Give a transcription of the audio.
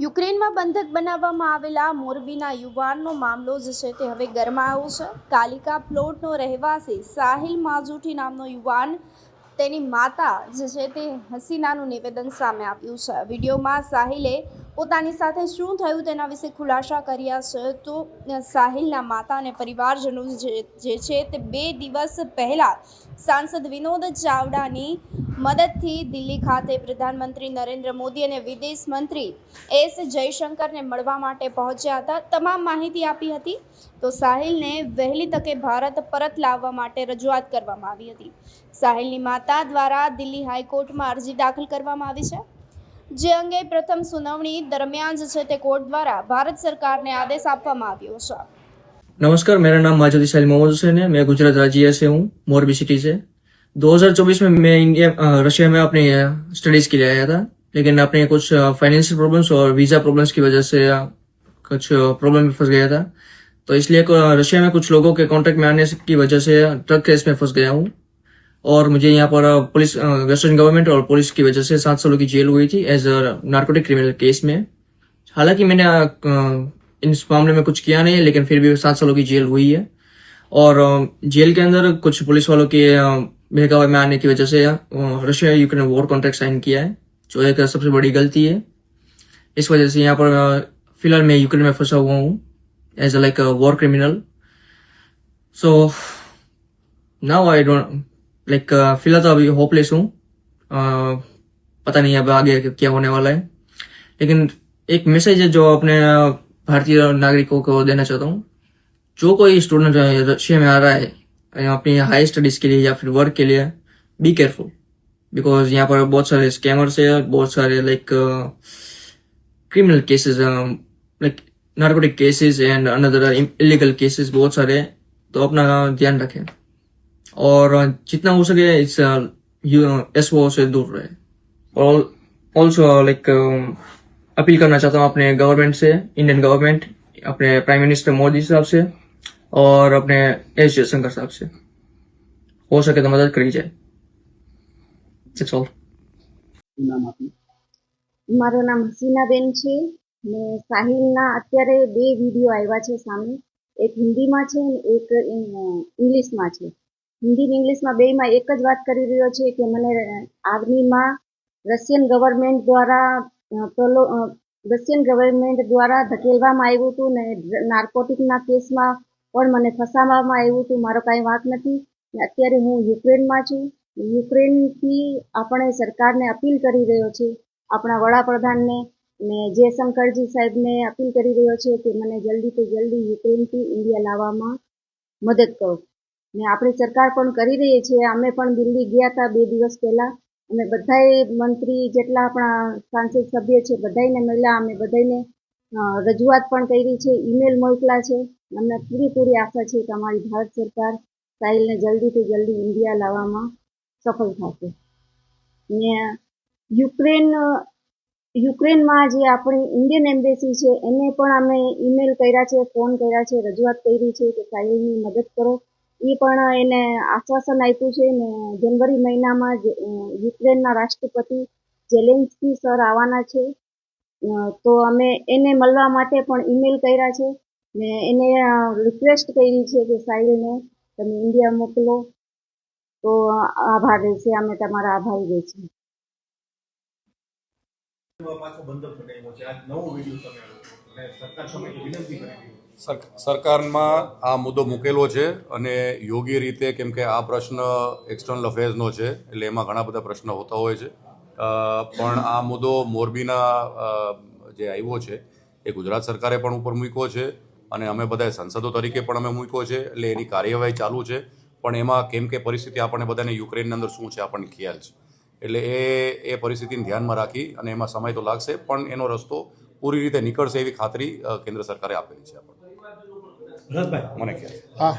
યુક્રેનમાં બંધક બનાવવામાં આવેલા મોરબીના યુવાનનો મામલો જે છે તે હવે ગરમાયો છે. કાલિકા પ્લોટનો રહેવાસી સાહિલ માજુઠી નામનો યુવાન તેની માતા જે છે તે હસીનાનું નિવેદન સામે આવ્યું છે. વિડીયોમાં સાહિલે પોતાની સાથે શું થયું તેના વિશે ખુલાસા કર્યા છે તો સાહિલના માતા અને પરિવારજનો જે છે તે બે દિવસ પહેલાં સાંસદ વિનોદ ચાવડાની મદદથી દિલ્હી ખાતે પ્રધાનમંત્રી નરેન્દ્ર મોદી અને વિદેશ મંત્રી એસ જયશંકરને મળવા માટે પહોંચ્યા હતા. તમામ માહિતી આપી હતી તો સાહિલને વહેલી તકે ભારત પરત લાવવા માટે રજૂઆત કરવામાં આવી હતી. સાહિલની માતા દ્વારા દિલ્હી હાઈકોર્ટમાં અરજી દાખલ કરવામાં આવી છે. જે અંગે પ્રથમ સુનાવણી દરમિયાન જ છે તે કોર્ટ દ્વારા ભારત સરકારને આદેશ આપવામાં આવ્યો છે નમસ્કાર मेरा नाम माजुद इसाइल मोहम्मद हुसैन है मैं गुजरात राज्य से हूँ मोरबी सिटी से 2024 में मैं इंडिया रशिया में अपने स्टडीज के लिए आया था लेकिन अपने कुछ फाइनेंशियल प्रॉब्लम्स और वीजा प्रॉब्लम्स की वजह से कुछ प्रॉब्लम में फंस गया था तो इसलिए रशिया में कुछ लोगों के कांटेक्ट में आने की वजह से ट्रक केस में फंस गया हूँ और मुझे यहाँ पर पुलिस वेस्टर्न गवर्नमेंट और पुलिस की वजह से सात सालों की जेल हुई थी as a narcotic criminal case में। हालाँकि मैंने इस मामले में कुछ किया नहीं, लेकिन फिर भी सात सालों की जेल हुई है। और जेल के अंदर कुछ पुलिस वालों के बहकावे में आने की वजह से Russia Ukraine war contract sign किया है, जो एक सबसे बड़ी गलती है। इस वजह से यहाँ पर फ़िलहाल मैं यूक्रेन में फंसा हुआ हूँ as a like war criminal so now I don't like फ़िलहाल तो अभी होपलेस हूँ। पता नहीं अब आगे क्या होने वाला है। लेकिन एक मैसेज है जो अपने भारतीय नागरिकों को देना चाहता हूँ। जो कोई स्टूडेंट रशिया में आ रहा है अपनी हाई स्टडीज़ के लिए या फिर वर्क के लिए बी केयरफुल बिकॉज़ यहाँ पर बहुत सारे स्कैमर्स है, बहुत सारे like criminal cases like narcotic cases and another illegal cases बहुत सारे तो अपना ध्यान रखें। और अ, जितना हो सके इस एस से दूर रहे और ऑल्सो लाइक अपील करना चाहता हूँ अपने गवर्नमेंट से इंडियन गवर्नमेंट अपने प्राइम मिनिस्टर मोदी साहब से और अपने एस जयशंकर साहब से हो सके तो मदद करी जाए इट्स ऑल નામ આપનું મારું નામ હસીનાબેન છે ને સાહિલના અત્યારે બે વિડીયો આવ્યા છે સામે એક હિન્દીમાં છે ને એક ઇંગ- ઇંગ્લિશમાં છે હિન્દી ઇંગ્લિશમાં બેમાં એક જ વાત કરી રહ્યો છે કે મને આર્મીમાં રશિયન ગવર્મેન્ટ દ્વારા રશિયન ગવર્મેન્ટ દ્વારા ધકેલવામાં આવ્યું હતું ને નાર્કોટિકના કેસમાં પણ મને ફસાવવામાં આવ્યું હતું, મારો કાંઈ વાંક નથી. ને અત્યારે હું યુક્રેનમાં છું. યુક્રેનથી આપણે સરકારને અપીલ કરી રહ્યો છે, આપણા વડાપ્રધાનને ને જયશંકરજી સાહેબને અપીલ કરી રહ્યો છે કે મને જલ્દીથી જલ્દી યુક્રેનથી ઇન્ડિયા લાવવામાં મદદ કરો. ને આપણે સરકાર પણ કરી રહી છે અમે પણ દિલ્હી ગયા હતા બે દિવસ પહેલા. અને બધાએ મંત્રી જેટલા આપણા સાંસદ સભ્ય છે બધાને મળ્યા. અમે બધાને રજૂઆત પણ કરી છે. ઈમેલ મોકલા છે. અમને પૂરેપૂરી આશા છે કે અમારી ભારત સરકાર સાહિલને જલ્દીથી જલ્દી ઇન્ડિયા લાવવામાં સફળ થશે. ને યુક્રેન, યુક્રેનમાં જે આપણી ઇન્ડિયન એમ્બેસી છે, એને પણ અમે ઈમેલ કર્યા છે, ફોન કર્યા છે, રજૂઆત કરી છે કે સાહિલની મદદ કરો. એ પણ એને આશ્વાસન આપ્યું છે ને જનવરી મહિનામાં જ, યુક્રેનના રાષ્ટ્રપતિ ઝેલેન્સ્કી સર આવવાના છે. તો અમે એને મળવા માટે પણ ઈમેલ કર્યા છે ને એને રિક્વેસ્ટ કરી છે કે સાહિલને તમે ઇન્ડિયા મોકલો. તો આભાર રહેશે અમે તમારા આભારી રહીશું. બનાવ્યો છે આજ નવો વીડિયો તમે સરકારમાં આ મુદ્દો મૂકેલો છે અને યોગ્ય રીતે કેમ કે આ પ્રશ્ન એક્સટર્નલ અફેર્સનો છે, એટલે એમાં ઘણા બધા પ્રશ્નો હોતા હોય છે. પણ આ મુદ્દો મોરબીના જે આવ્યો છે, એ ગુજરાત સરકારે પણ ઉપર મૂક્યો છે અને અમે બધા સંસદો તરીકે પણ અમે મૂક્યો છે, એટલે એની કાર્યવાહી ચાલુ છે. પણ એમાં કેમ કે પરિસ્થિતિ આપણને બધાને યુક્રેનની અંદર શું છે આપણને ખ્યાલ છે. એટલે એ એ પરિસ્થિતિને ધ્યાનમાં રાખી અને એમાં સમય તો લાગશે, પણ એનો રસ્તો પૂરી રીતે નીકળશે એવી ખાતરી કેન્દ્ર સરકારે આપેલી છે આપણને. મને ખ્યાલ હા.